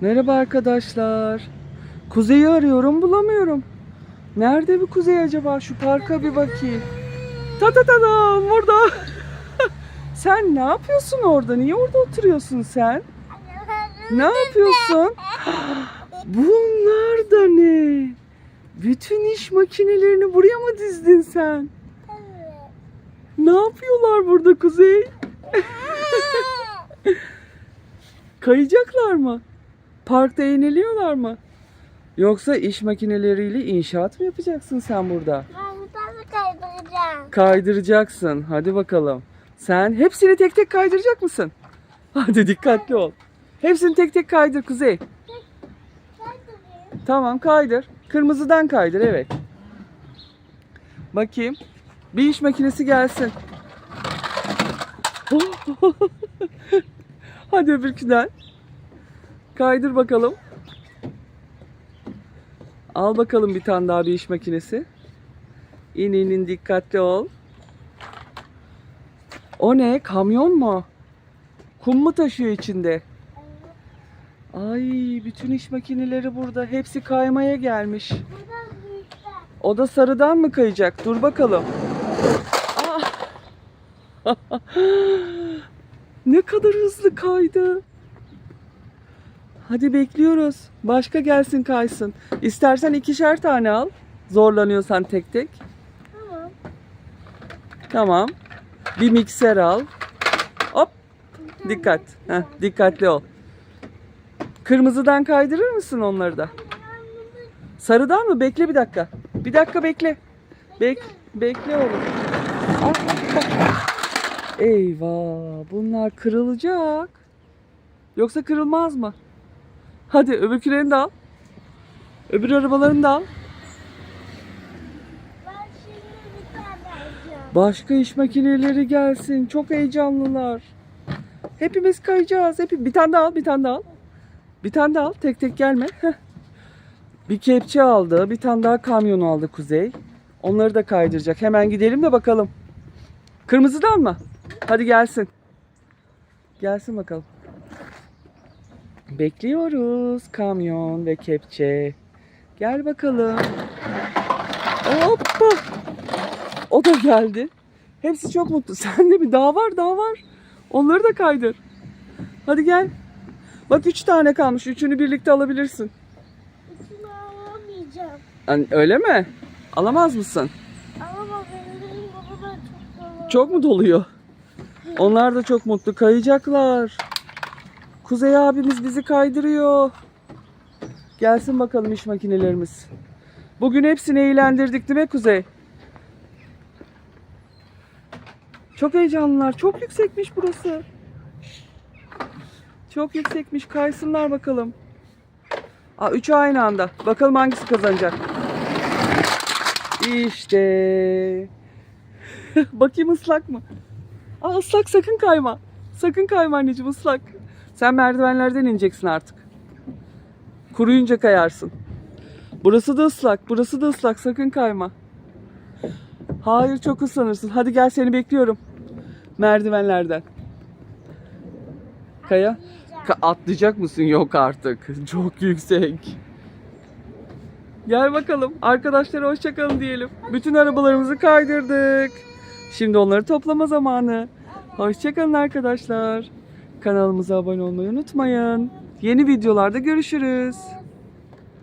Merhaba arkadaşlar. Kuzey'i arıyorum bulamıyorum. Nerede bu Kuzey acaba? Şu parka bir bakayım. Ta ta ta da burada. sen ne yapıyorsun orada? Niye orada oturuyorsun sen? Ne yapıyorsun? Bunlar da ne? Bütün iş makinelerini buraya mı dizdin sen? Ne yapıyorlar burada Kuzey? Kayacaklar mı? Parkta eğleniyorlar mı? Yoksa iş makineleriyle inşaat mı yapacaksın sen burada? Ben kaydıracağım. Kaydıracaksın. Hadi bakalım. Sen hepsini tek tek kaydıracak mısın? Hadi dikkatli ol. Hepsini tek tek kaydır Kuzey. Tamam kaydır. Kırmızıdan kaydır evet. Bakayım. Bir iş makinesi gelsin. Hadi öbürküden. Kaydır bakalım. Al bakalım bir tane daha bir iş makinesi. İn in in dikkatli ol. O ne? Kamyon mu? Kum mu taşıyor içinde? Ay bütün iş makineleri burada. Hepsi kaymaya gelmiş. O da sarıdan mı kayacak? Dur bakalım. Ah! ne kadar hızlı kaydı. Hadi bekliyoruz. Başka gelsin kaysın. İstersen ikişer tane al. Zorlanıyorsan tek tek. Tamam. Tamam. Bir mikser al. Hop. Dikkat. Heh, dikkatli ol. Kırmızıdan kaydırır mısın onları da? Sarıdan mı? Bekle bir dakika. Bir dakika bekle. Bek bekle oğlum. Ah, ah, ah. Eyvah, bunlar kırılacak. Yoksa kırılmaz mı? Hadi öbürkülerini de al. Öbür arabalarını da al. Başka iş makineleri gelsin. Çok heyecanlılar. Hepimiz kayacağız. Hep bir tane daha al, bir tane daha al. Bir tane daha al. Tek tek gelme. Bir kepçe aldı. Bir tane daha kamyon aldı Kuzey. Onları da kaydıracak. Hemen gidelim de bakalım. Kırmızıdan mı? Hadi gelsin. Gelsin bakalım. Bekliyoruz. Kamyon ve kepçe. Gel bakalım. Hoppa. O da geldi. Hepsi çok mutlu. Sen de bir daha var daha var. Onları da kaydır. Hadi gel. Bak üç tane kalmış. Üçünü birlikte alabilirsin. Üçünü alamayacağım. Yani öyle mi? Alamaz mısın? Ama benim baba da çok dolu. Çok mu doluyor? Onlar da çok mutlu. Kayacaklar. Kuzey abimiz bizi kaydırıyor. Gelsin bakalım iş makinelerimiz. Bugün hepsini eğlendirdik değil mi Kuzey? Çok heyecanlılar. Çok yüksekmiş burası. Çok yüksekmiş. Kaysınlar bakalım. Aa, üçü aynı anda. Bakalım hangisi kazanacak. İşte. Bakayım ıslak mı? Aa ıslak sakın kayma. Sakın kayma anneciğim ıslak. Sen merdivenlerden ineceksin artık. Kuruyunca kayarsın. Burası da ıslak. Burası da ıslak. Sakın kayma. Hayır çok ıslanırsın. Hadi gel seni bekliyorum. Merdivenlerden. Kaya. Ka- atlayacak mısın? Yok artık. Çok yüksek. Gel bakalım. Arkadaşlara hoşçakalın diyelim. Bütün arabalarımızı kaydırdık. Şimdi onları toplama zamanı. Hoşçakalın arkadaşlar. Kanalımıza abone olmayı unutmayın. Yeni videolarda görüşürüz.